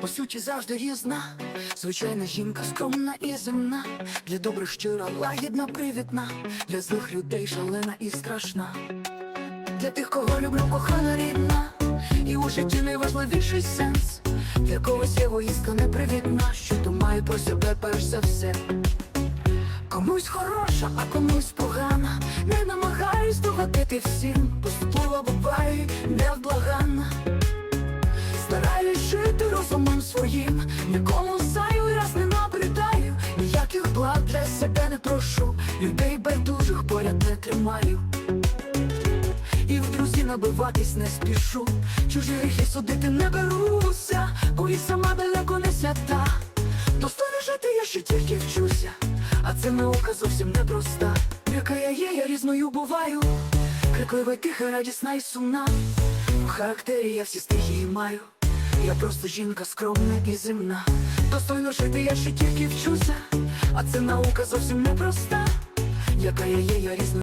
по суті завжди різна. Звичайна жінка, скромна і земна, для добрих щира, лагідна, привітна, для злих людей шалена і страшна. Для тих, кого люблю, кохана рідна, і у житті найважливіший сенс. Для когось егоїстка непривітна, що думає про себе перш за все. Комусь хороша, а комусь погана. Не намагаюсь догодити всім, поступлива буває. Стараюсь жити розумом своїм, нікому зайвий раз не набридаю, ніяких благ для себе не прошу, людей байдужих поряд не тримаю. І в друзі набиватись не спішу, чужі гріхи судити не беруся, і сама далеко не свята. Достойно жити я ще тільки вчуся, а це наука зовсім непроста. Яка я є, я різною буваю, криклива, тиха, радісна і сумна. В характері я всі стихії маю. Я просто жінка скромна і земна. Достойно жити я ще тільки вчуся, а це наука зовсім непроста. Яка я є, я різна.